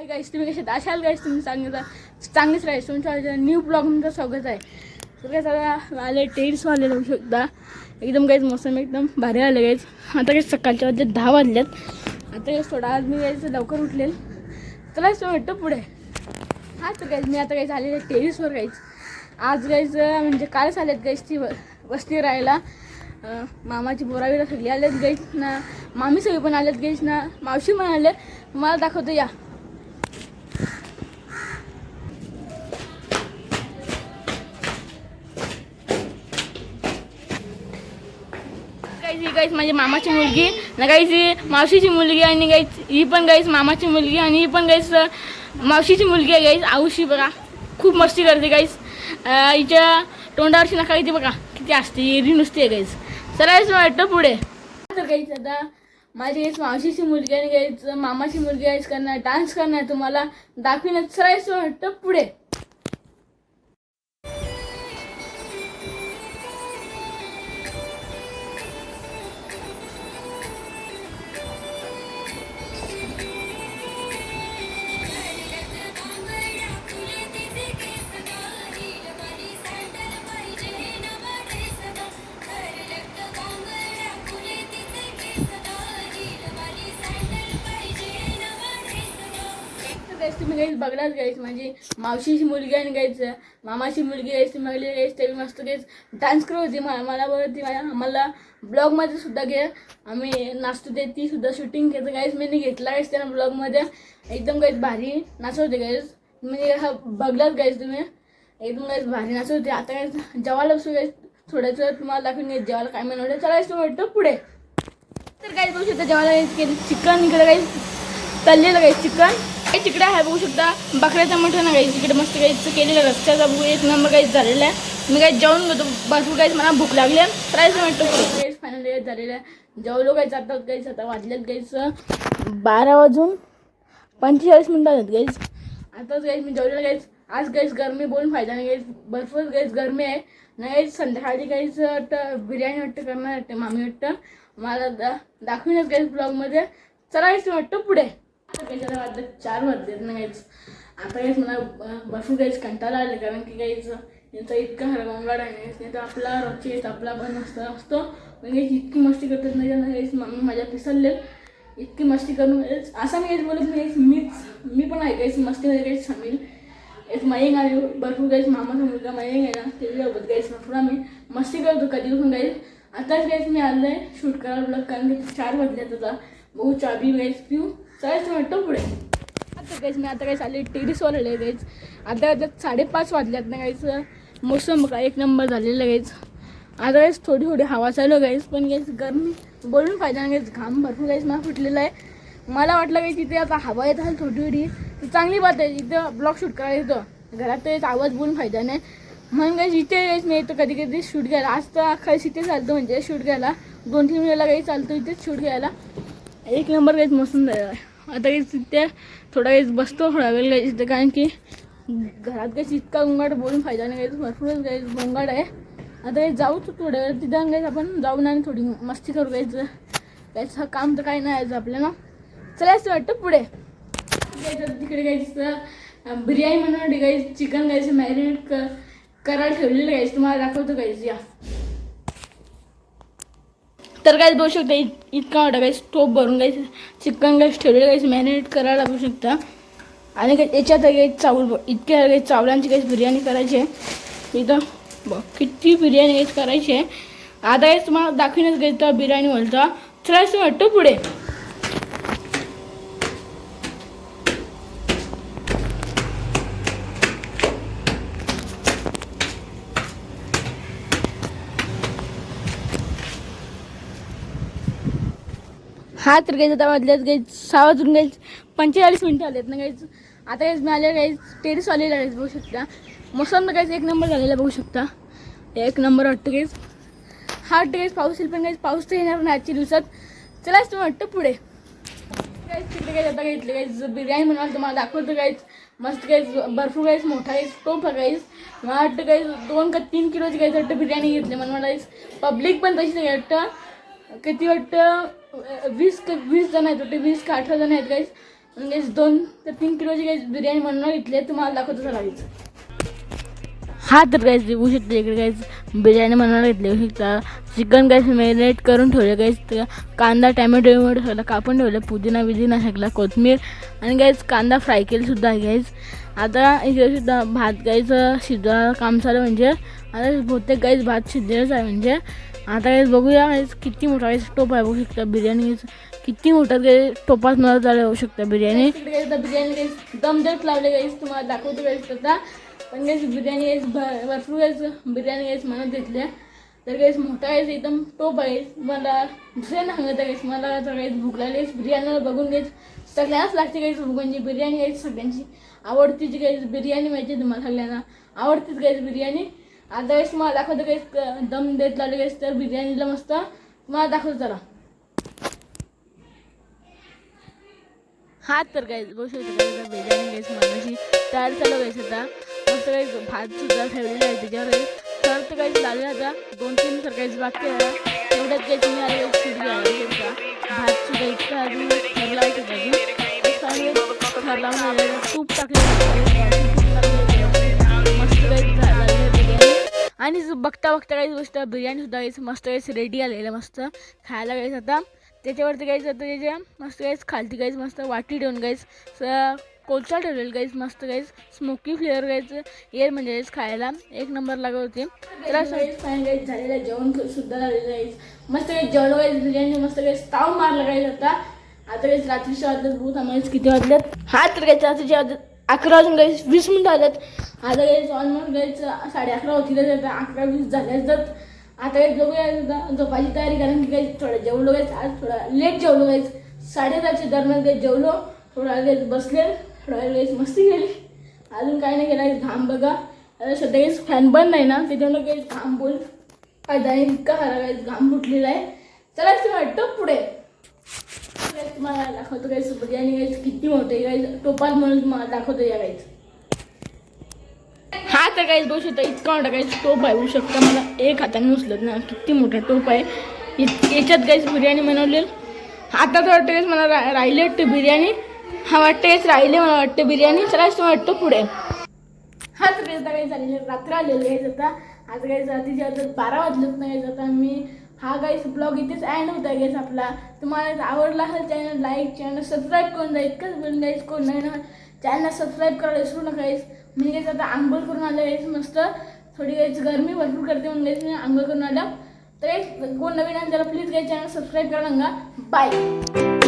Hi guys तुम्ही कशात असाल गाईस तुम्ही चांगलं चांगलीच राहील तुमच्या न्यू ब्लॉग तुमचं स्वागत आहे. तर काय सगळं आले टेरिस वाले शकता. एकदम काहीच मोसम एकदम भारी आलं गाईस आता काही सकाळच्या वाजले दहा वाजल्यात. आता काही थोडा आज मी गायचं लवकर उठलेल. तर काहीच वाटतं पुढे. हा तर काहीच मी आता काही झालेलं टेरिसवर गाईच आज गाईचं म्हणजे कालच आलेत गाईस ती व- वस्ती राहायला. मामाची बोरावीला सगळी आलेत गाईच ना मामी सगळी पण आलेत गाईच ना मावशी पण आले. मला दाखवतो या. काहीच माझ्या माझी मामाची मुलगी ना काहीच ही मावशीची मुलगी आणि गाईज ही पण गाईज मामाची मुलगी आणि ही पण गाईज मावशीची मुलगी आहे गाईस आऊशी बघा. खूप मस्ती करते गाईस हिच्या तोंडावरची नका किती बघा किती असते एरी नुसती आहे गाईस चलायचं वाटतं पुढे. तर काहीच आता माझी गाईज मावशीची मुलगी आणि गाईज मामाची मुलगी गाईज करणार डान्स करणार तुम्हाला दाखविण्यात चलायचं वाटतं पुढे. तुम्ही गाईस बघलाच गाईस माझी मावशीची मुलगी आणि गाईच मामाची मुलगी गाईस तुम्ही बघली गाईस ते मस्त गाईस डान्स करत होती मला मला बरं ती माझ्या आम्हाला ब्लॉगमध्ये सुद्धा घे आम्ही नाचतो ते ती सुद्धा शूटिंग घेतो. गाईस मी घेतला गाईस त्यांना ब्लॉगमध्ये एकदम गाईस भारी नाचत होते गाईस म्हणजे हा बघलाच गाईस तुम्ही. एकदम गाईस भारी नाचत होते. आता गाईस जेवायला बसू गाईस थोड्याच तुम्हाला दाखवून घेत जेवायला काय म्हणून तुम्ही वाटतं पुढे. तर काही बघू शकता जेवायला गाईस केली चिकन इकडे काही तळलेलं काही चिकन तिकडे आहे बघू शकता. बकऱ्याचं मोठा ना गाईस तिकडे मस्त काही केलेलं रस्त्याचा बघू. एक नंबर काहीच झालेला आहे. मी काही जेवण घेतो भरपूर गाईस मला भूक लागली आहे. प्राईस म्हणतो गाईस फायनल झालेलं आहे. जेवलो काही जातात गाईस आता वाजल्यात गाईस बारा वाजून पंचेचाळीस मिनटं आहेत गाईस आताच गाईस मी जेवलेलं गाईस आज गाईस गरमी बोलून फायदा नाही गाईस भरपूर गाईस गरमी आहे. नाही संध्याकाळी गाईस वाटतं बिर्याणी वाटतं करणार वाटतं मामी वाटतं. मला दा दाखवीनच गाईस ब्लॉगमध्ये गाईस वाटतं पुढे. आता वाजले वाजलं चार वाजलेत ना गाईच आता गाईज मला बसून भरपूर कंटाळा आले कारण की गाईज यांचा इतका हरगंगाड आहे नाही तर आपला रोजची येत आपला पण असतो. असतो म्हणजे इतकी मस्ती करतात नाही ना गाईज मम्मी माझ्या पिसरले इतकी मस्ती करून असं मी हेच बोलत नाही मीच मी पण ऐकायच वगैरे काही सांगेल एक मयंग आहे भरपूर गाईस मामाचा मुलगा मयंग आहे ना त्याच्यासोबत गाईस भरपूर आम्ही मस्ती करतो कधीपासून गाईस आताच गाईस मी आलं आहे शूट करायला ब्लॉग कारण की चार वाजल्यात आता. बघू चाबी गाईस पिऊ. चालायचं म्हणतो पुढे. आता गाईस मी आता काही आले टेरिसवर आले गाईस आता आता साडेपाच वाजल्यात ना गाईस मोसम बघा एक नंबर झालेलं गाईस आता गाईस थोडी थोडी हवा चालू गाईस पण गाईस गरमी बोलून फायदा नाही घाम भरपूर गाईस मला फुटलेला आहे. मला वाटलं की तिथे आता हवा येत आहे थोडी थोडी ती चांगली बात आहे. इथं ब्लॉग शूट करायला येतं. घरात तर आवाज बोलून फायदा नाही. म्हणून गाईस इथे गाईस मी येतो कधी कधी शूट घ्यायला आज तर अख्खा इथे चालतो म्हणजे शूट घ्यायला. दोन तीन वेळेला काही चालतो इथेच शूट घ्यायला. एक नंबर काहीच मोसम झालेला आहे. आता काहीच तिथे थोडा वेळेस बसतो थोडा वेळ काहीच इथे कारण की घरात काहीच इतका गोंगाट बोलून फायदा नाही काहीच भरपूरच काही गोंगाट आहे. आता काही जाऊच थोड्या वेळ तिथं काहीच आपण जाऊन आणि थोडी मस्ती करू काहीच हा काम तर काही नाही आहे आपल्याला. असं वाटतं पुढे. तिकडे गायचं बिर्याणी म्हणून काही चिकन गायचं मॅरिनेट क करायला ठेवलेलं गायचं तुम्हाला दाखवतो गायचं या. तर काहीच बघू शकता इत- इतका मोठा काही स्टोप भरून काही चिकन काहीच ठेवलेलं काहीच मॅरिनेट करायला बघू शकता. आणि काही याच्यात काही चावल इतक्या काही चावलांची काहीच बिर्याणी करायची आहे. इथं बघ किती बिर्याणी काहीच करायची आहे. आता काहीच तुम्हाला दाखवीनच काही तर बिर्याणी बोलता चला असं वाटतं पुढे. हा तर काही आता वाजल्यात काही सहा वाजून काही पंचेचाळीस मिनटं आलेत ना काहीच आता काहीच मी आले काही टेरिस आलेलं आहे बघू शकता. मोसम तर काहीच एक नंबर झालेला बघू शकता. एक नंबर वाटतं काहीच हा वाटतं काहीच पाऊस येईल पण काहीच पाऊस तर येणार नाही आजच्या दिवसात. चलाच तुम्ही वाटतं पुढे. काहीच तिकडे काही आता काही काहीच बिर्याणी बनवायला तुम्हाला दाखवतो काहीच मस्त काही भरपूर काहीच मोठा काही टोप आहे मला वाटतं काही दोन का तीन किलोची काही वाटतं बिर्याणी घेतली म्हणून मला पब्लिक पण तशीच वाटतं. किती वाटतं? वीस वीस जण आहेत वाटते वीस का अठरा जण आहेत काहीच म्हणजे दोन ते तीन किलोची गाईस बिर्याणी म्हणून घेतली तुम्हाला दाखवतो चला गाईज हा तर गाईज देऊ शकते इकडे गाईज बिर्याणी बनवायला घेतली शकता चिकन गाईज मॅरिनेट करून ठेवलं गाईज कांदा टॅमॅटो वगैरे सगळं कापून ठेवलं. पुदिना बिदिना सगळा कोथमीर आणि गाईज कांदा फ्राय केली सुद्धा आहे गाईज आता इकडे सुद्धा भात गाईचं शिजवायला काम चालू म्हणजे. आता बहुतेक गाईज भात शिजलेलंच आहे म्हणजे. आता गाईज बघूया गाईज किती मोठा गाईज टोप आहे. बघू शकता बिर्याणी किती मोठा गाईज टोपात मला चालू होऊ शकता बिर्याणी. बिर्याणी गाईज दम देत लावले गाईस तुम्हाला दाखवतो गाईस आता पण गेस बिर्याणी गाईज भरपूर गाईज बिर्याणी गाईज म्हणत घेतल्या तर गाईज मोठा आहेस एकदम टोप आहे. मला दुसऱ्यांना सांगत आहे मला तर भूक लागली बिर्याणीला बघून गाईज सगळ्यांनाच लागते गाईज म्हणजे बिर्याणी गाईज सगळ्यांची. आवडतीची गाईज बिर्याणी माहिती आहे तुम्हाला सगळ्यांना. आवडतीच गाईज बिर्याणी. आता वेळेस मला दाखवतो गाईज दम देत लावले तर बिर्याणीला मस्त. मला दाखवतो चला हात तर काय बघू शकतो बिर्याणी गेस मागाशी तयार चालू गाईस आता. मस्त काही भात सुद्धा ठेवलेला आहे त्याच्यावर. तर तर काही लागले आता दोन तीन तर काहीच बाकी आहे. तेवढ्यात काही तुम्ही आले सूट घ्यायला भात सुद्धा इतका अजून ठरला आहे अजून ठरला तूप टाकले आणि बघता बघता काही गोष्ट बिर्याणी सुद्धा मस्त काहीच रेडी आलेलं मस्त. खायला गाईस आता त्याच्यावरती गाईस आता त्याच्या मस्त गाईस खालती गाईस मस्त वाटी ठेवून गाईस कोलचा ठेवलेलं गाईस मस्त guys smoky flavour guys air म्हणजे खायला. एक नंबर लागत होते. त्याला गाईस झालेलं जेवण सुद्धा झालेलं गाईस मस्त काही जेवण गाईस बिर्याणी मस्त गाईस ताव मारला गाईस आता. आता काहीच रात्रीच्या वाजल्यात बहुत आम्हाला किती वाजल्यात हा तर गाईच रात्रीच्या वाजल्यात अकरा वाजून गाईस वीस मिनिटं आल्यात. आता गाईस ऑलमोस्ट गाईस साडे अकरा होती तर अकरा वीस झाल्याच जात आता काही बघूया झोपायची तयारी कारण की काही थोडं जेवलो गाईस आज थोडा लेट जेवलो गाईस. साडेदहाच्या दरम्यान काही जेवलो थोडा गाईस बसले थोडा वेळ मस्ती केली. अजून काही नाही केलं घाम बघा. आता सध्या काहीच फॅन बंद नाही ना त्याच्यामुळे काही घाम बोल फायदा इतका हरा काही घाम फुटलेला आहे. चला ते वाटतं पुढे. तुम्हाला दाखवतो गाईस बिर्याणी गाईस किती मोठे गाईस टोपाल म्हणून तुम्हाला दाखवतो या गाईस हा तर काहीच बघू शकता इतका मोठा काही टोप आहे. होऊ शकता मला एक हाताने उचलत ना किती मोठा टोप आहे. याच्यात काहीच बिर्याणी बनवलेल. आता तर वाटतं काहीच मला रा राहिले वाटते बिर्याणी. हा वाटतं काहीच राहिले मला वाटतं बिर्याणी. चला तुम्हाला वाटतं पुढे. हा तर काहीच आता काही झालेले रात्र आलेले आहे. आता आज काही रात्रीच्या आता बारा वाजलेत नाही आता मी हा गाईस ब्लॉग इथेच अँड होता गाईस आपला. तुम्हाला आवडला असेल चॅनल लाईक चॅनल सबस्क्राईब करून जा इतकंच बोलून गाईस कोण नाही ना. चॅनल सबस्क्राईब करायला विसरू नका गाईस मी गाईस आता आंघोळ करून आलं गाईस मस्त. थोडी गाईस गरमी भरपूर करते म्हणून गाईस मी आंघोळ करून आलं. तर कोण नवीन आहे त्याला प्लीज गाईस चॅनल सबस्क्राईब करा नका. बाय